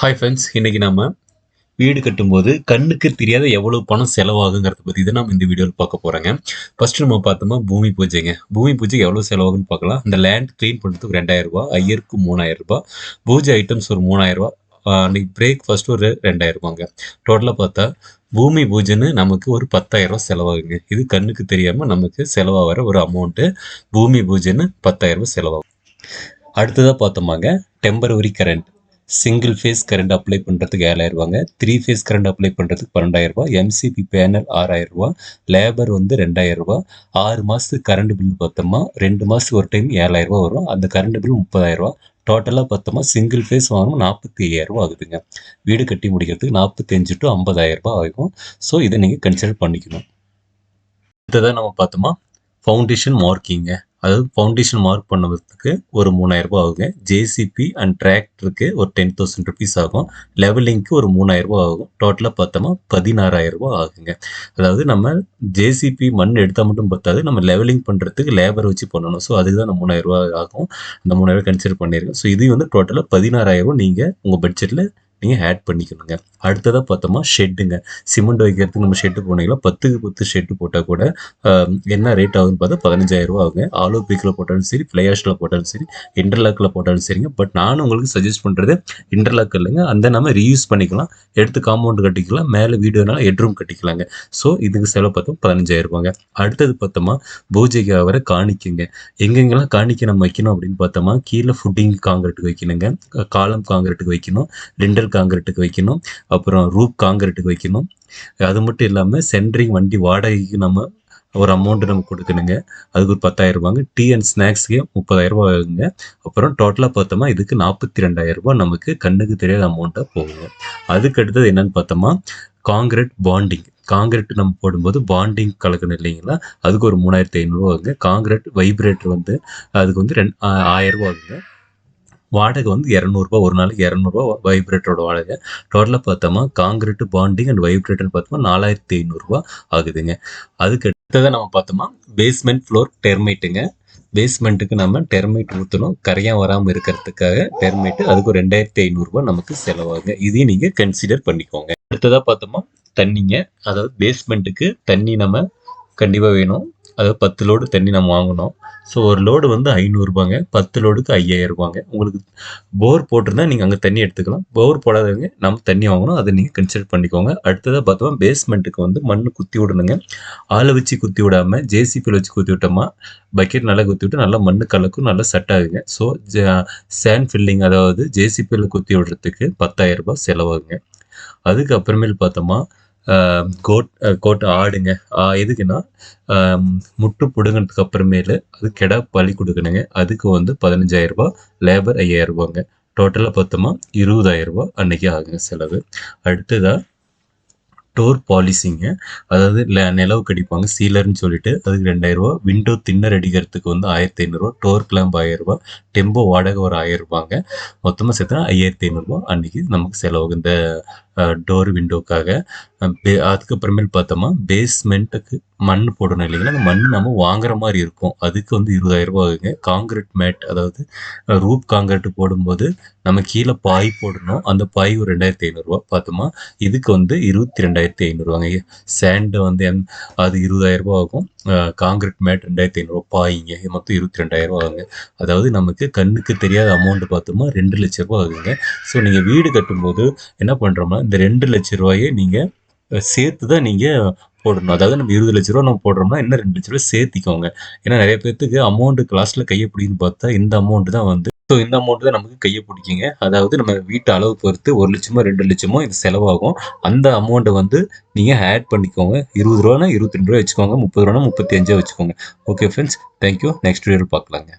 Hi friends இன்னைக்கு நம்ம வீடு கட்டும்போது கண்ணுக்கு தெரியாத எவ்வளோ பணம் செலவாகுங்கிறத பற்றி தான் நம்ம இந்த வீடியோவில் பார்க்க போகிறோங்க ஃபஸ்ட்டு நம்ம பார்த்தோமா பூமி பூஜைங்க. பூமி பூஜைக்கு எவ்வளோ செலவாகுன்னு பார்க்கலாம். இந்த லேண்ட் க்ளீன் பண்ணுறதுக்கு ரெண்டாயிரம் ரூபாய் ஐயருக்கு மூணாயிரம் ரூபாய் பூஜை ஐட்டம்ஸ் ஒரு மூணாயிரம் அன்றைக்கி அன்னைக்கு பிரேக்ஃபாஸ்ட் ஒரு ரெண்டாயிரரூபாங்க டோட்டலாக பார்த்தா பூமி பூஜைன்னு நமக்கு ஒரு பத்தாயிரரூபா செலவாகுங்க. இது கண்ணுக்கு தெரியாமல் நமக்கு செலவாகிற ஒரு அமௌண்ட்டு பூமி பூஜைன்னு பத்தாயிரரூபா செலவாகும். அடுத்ததாக பார்த்தோமாங்க temporary current single phase current apply பண்ணுறதுக்கு ஏழாயிரம் த்ரீ ஃபேஸ் கரண்ட் அப்ளை பண்ணுறதுக்கு பன்னெண்டாயிரரூபா எம்சிபி பேனல் ஆறாயிரம் லேபர் வந்து ரெண்டாயிரரூபா ஆறு மாதத்துக்கு கரண்ட் பில் பார்த்தோமா ரெண்டு மாதத்துக்கு ஒரு டைம் ஏழாயிரரூபா வரும். அந்த கரண்ட் பில் முப்பதாயிரரூபா டோட்டலாக பார்த்தோமா சிங்கிள் ஃபேஸ் வாங்கணும் நாற்பத்தி ஐயாயிரரூபா ஆகுதுங்க. வீடு கட்டி முடிக்கிறதுக்கு நாற்பத்தஞ்சு டு ஐம்பதாயிரரூபா ஆகும். ஸோ இதை நீங்கள் கன்சிடர் பண்ணிக்கணும். அடுத்ததாக நம்ம பார்த்தோமா. ஃபவுண்டேஷன் மார்க்கிங்க அதாவது ஃபவுண்டேஷன் மார்க் பண்ணுறதுக்கு ஒரு மூணாயிரரூபா ஆகுங்க. ஜேசிபி அண்ட் டிராக்டருக்கு ஒரு டென் தௌசண்ட் ருபீஸ் ஆகும். லெவலிங்க்கு ஒரு மூணாயிரரூபா ஆகும். டோட்டலாக பார்த்தோமா பதினாறாயிரம் ரூபாய் ஆகுங்க. அதாவது நம்ம ஜேசிபி மண் எடுத்தால் மட்டும் பத்தாது நம்ம லெவலிங் பண்ணுறதுக்கு லேபர் வச்சு பண்ணணும். ஸோ அதுக்கு தான் மூணாயிரரூபா ஆகும். அந்த மூணாயிரம் கன்சிடர் பண்ணியிருக்கேன் ஸோ இது வந்து டோட்டலாக பதினாறாயிரம் நீங்கள் உங்கள் பட்ஜெட்டில் நீங்கள் ஆட் பண்ணிக்கணுங்க. அடுத்ததாக பார்த்தோமா ஷெட்டுங்க சிமெண்ட் வைக்கிறதுக்கு நம்ம ஷெட்டு போனீங்கன்னா பத்துக்கு பத்து ஷெட்டு போட்டால் கூட என்ன ரேட் ஆகுதுன்னு பார்த்தா பதினஞ்சாயிரம் ஆகுங்க. ஆலோ பிக்கில் போட்டாலும் சரி ஃப்ளையாஷில் போட்டாலும் சரி இன்டர்லாக்கில் போட்டாலும் சரிங்க. பட் நானும் உங்களுக்கு சஜஸ்ட் பண்ணுறது இன்டர்லாக் இல்லைங்க. அந்த நம்ம ரீயூஸ் பண்ணிக்கலாம். எடுத்து காம்பவுண்ட் கட்டிக்கலாம். மேலே வீடுனால ஹெட்ரூம் கட்டிக்கலாங்க. ஸோ இதுக்கு செலவு பார்த்தோம் பதினஞ்சாயிரரூபாங்க அடுத்தது பார்த்தோமா பூஜைக்கு ஆகிற காணிக்கைங்க. எங்கெங்கெல்லாம் காணிக்கை நம்ம வைக்கணும் அப்படின்னு பார்த்தோமா கீழே ஃபுட்டிங் காங்கிரீட்டுக்கு வைக்கணுங்க. காலம் காங்கிரீட்டுக்கு வைக்கணும். லிண்டல் காங்கிரீட்டுக்கு வைக்கணும். அப்புறம் ரூப் காங்கிரீட்டுக்கு வைக்கணும். அது மட்டும் இல்லாமல் சென்ட்ரிங் வண்டி வாடகைக்கு நம்ம ஒரு அமௌண்ட்டு நம்ம கொடுக்கணுங்க. அதுக்கு ஒரு பத்தாயிரம் ரூபாங்க. டீ அண்ட் ஸ்நாக்ஸ்க்கு முப்பதாயிரம் ரூபா ஆகுங்க. அப்புறம் டோட்டலாக பார்த்தோமா இதுக்கு நாற்பத்தி ரெண்டாயிரம் ரூபாய் நமக்கு கண்ணுக்கு தெரியாத அமௌண்ட்டாக போகுங்க. அதுக்கு அடுத்தது என்னன்னு பார்த்தோமா காங்கிரீட் பாண்டிங் காங்கிரீட் நம்ம போடும்போது பாண்டிங் கலக்கணும் இல்லைங்களா? அதுக்கு ஒரு மூணாயிரத்தி ஐநூறுரூவா ஆகுங்க. காங்கிரீட் வைப்ரேட்டர் வந்து அதுக்கு வந்து ரெண்டு ஆயிரம் ரூபா ஆகுங்க. வாடகை வந்து இரநூறுபா ஒரு நாளைக்கு இரநூறுபா வைப்ரேட்டரோட வாடகை. டோட்டலாக பார்த்தோமா காங்கிரீட் பாண்டிங் அண்ட் வைப்ரேட்டர் பார்த்தோமா நாலாயிரத்தி ஐநூறுரூவா ஆகுதுங்க. அதுக்கு அடுத்ததாக நம்ம பார்த்தோமா பேஸ்மெண்ட் ஃப்ளோர் டெர்மைட்டுங்க பேஸ்மெண்ட்டுக்கு நம்ம டெர்மைட் ஊற்றணும் கரையாக வராமல் இருக்கிறதுக்காக டெர்மைட்டு அதுக்கு ஒரு ரெண்டாயிரத்தி ஐநூறுரூவா நமக்கு செலவாகுங்க. இதையும் நீங்கள் கன்சிடர் பண்ணிக்கோங்க. அடுத்ததாக பார்த்தோமா தண்ணிங்க. அதாவது பேஸ்மெண்ட்டுக்கு தண்ணி நம்ம கண்டிப்பாக வேணும். அதாவது பத்து லோடு தண்ணி நம்ம வாங்கினோம் ஸோ ஒரு லோடு வந்து ஐநூறுரூபாங்க பத்து லோடுக்கு ஐயாயிரம் ரூபாங்க. உங்களுக்கு போர் போட்டிருந்தா நீங்கள் அங்கே தண்ணி எடுத்துக்கலாம். போர் போடாதவங்க நம்ம தண்ணி வாங்கணும். அதை நீங்கள் கன்சிடர் பண்ணிக்கோங்க. அடுத்ததாக பார்த்தோம் பேஸ்மெண்ட்டுக்கு வந்து மண் குத்தி விடணுங்க. ஆளை வச்சு குத்தி விடாமல் ஜேசிபியில் வச்சு குத்தி விட்டோமா பக்கெட் நல்லா குத்தி விட்டு நல்லா மண் கலக்கும் நல்லா செட் ஆகுங்க. ஸோ சேண்ட் ஃபில்லிங் அதாவது ஜேசிபியில் குத்தி விடுறதுக்கு பத்தாயிரம் ரூபாய் செலவாகுங்க. அதுக்கப்புறமேல் பார்த்தோமா கோட் கோட் ஆடுங்க. எதுக்குன்னா முட்டு பிடுங்கினதுக்கு அப்புறமேலு அது கெடா பலி கொடுக்கணுங்க. அதுக்கு வந்து பதினஞ்சாயிரம் ரூபாய் லேபர் ஐயாயிரம் ரூபாங்க. டோட்டலாக பார்த்தோமா இருபதாயிரம் ரூபாய் அன்னைக்கு ஆகுங்க செலவு. அடுத்ததாக டோர் பாலிசிங்க. அதாவது நிலவு கடிப்பாங்க சீலர்னு சொல்லிட்டு அதுக்கு ரெண்டாயிரம் விண்டோ தின்னர் அடிக்கிறதுக்கு வந்து ஆயிரத்தி ஐநூறுரூவா டோர் கிளாம்ப் ஆயிரம் ரூபாய். டெம்போ வாடகை ஒரு ஆயிரம் ரூபாங்க மொத்தமாக சேர்த்தா ஐயாயிரத்தி ஐநூறுரூவா அன்னைக்கு நமக்கு செலவாகும். இந்த டோர் விண்டோக்காக பே- அதுக்கப்புறமேல் பார்த்தோமா பேஸ்மெண்ட்டுக்கு மண் போடணும் இல்லைங்களா? அந்த மண் நம்ம வாங்குற மாதிரி இருக்கும். அதுக்கு வந்து இருபதாயிரம் ரூபாய் ஆகுங்க. காங்கிரீட் மேட் அதாவது ரூப் காங்கிரீட் போடும்போது நம்ம கீழே பாய் போடணும். அந்த பாய் ஒரு ரெண்டாயிரத்தி ஐநூறுரூவா பார்த்தோமா இதுக்கு வந்து இருபத்தி ரெண்டாயிரத்தி ஐநூறுவாங்க சேண்டு வந்து என் அது இருபதாயிரம் ரூபா ஆகும். காங்கிரீட் மேட் ரெண்டாயிரத்தி ஐநூறுரூவா பாயிங்க. மொத்தம் இருபத்தி ரெண்டாயிரம் ரூபா ஆகுங்க. அதாவது நமக்கு கண்ணுக்கு தெரியாத அமௌண்ட் பார்த்தோமா ரெண்டு லட்ச ரூபா ஆகுங்க. ஸோ நீங்கள் வீடு கட்டும்போது என்ன பண்ணுறோம்னா இந்த ரெண்டு லட்ச ரூபாயை நீங்கள் சேர்த்து தான் நீங்கள் போடணும். அதாவது நம்ம இருபது லட்ச ரூபா நம்ம போடுறோம்னா இன்னும் ரெண்டு லட்ச ரூபா சேர்த்திக்கோங்க. ஏன்னா நிறைய பேர்த்துக்கு அமௌண்ட் கிளாஸில் கையை பிடிக்குன்னு பார்த்தா இந்த அமௌண்ட் தான் வந்து ஸோ இந்த அமௌண்ட் தான் நமக்கு கையை பிடிக்குங்க. அதாவது நம்ம வீட்டு அளவு பொறுத்து ஒரு லட்சமோ ரெண்டு லட்சமோ இது செலவாகும். அந்த அமௌண்ட்டை வந்து நீங்கள் ஆட் பண்ணிக்கோங்க. இருபது ரூபானா இருபத்தி ரெண்டு ரூபா வச்சுக்கோங்க. முப்பது ரூபானா முப்பத்தி அஞ்சா வச்சுக்கோங்க. ஓகே ஃப்ரெண்ட்ஸ் தேங்க்யூ நெக்ஸ்ட் வீடியோவில் பார்க்கலாங்க.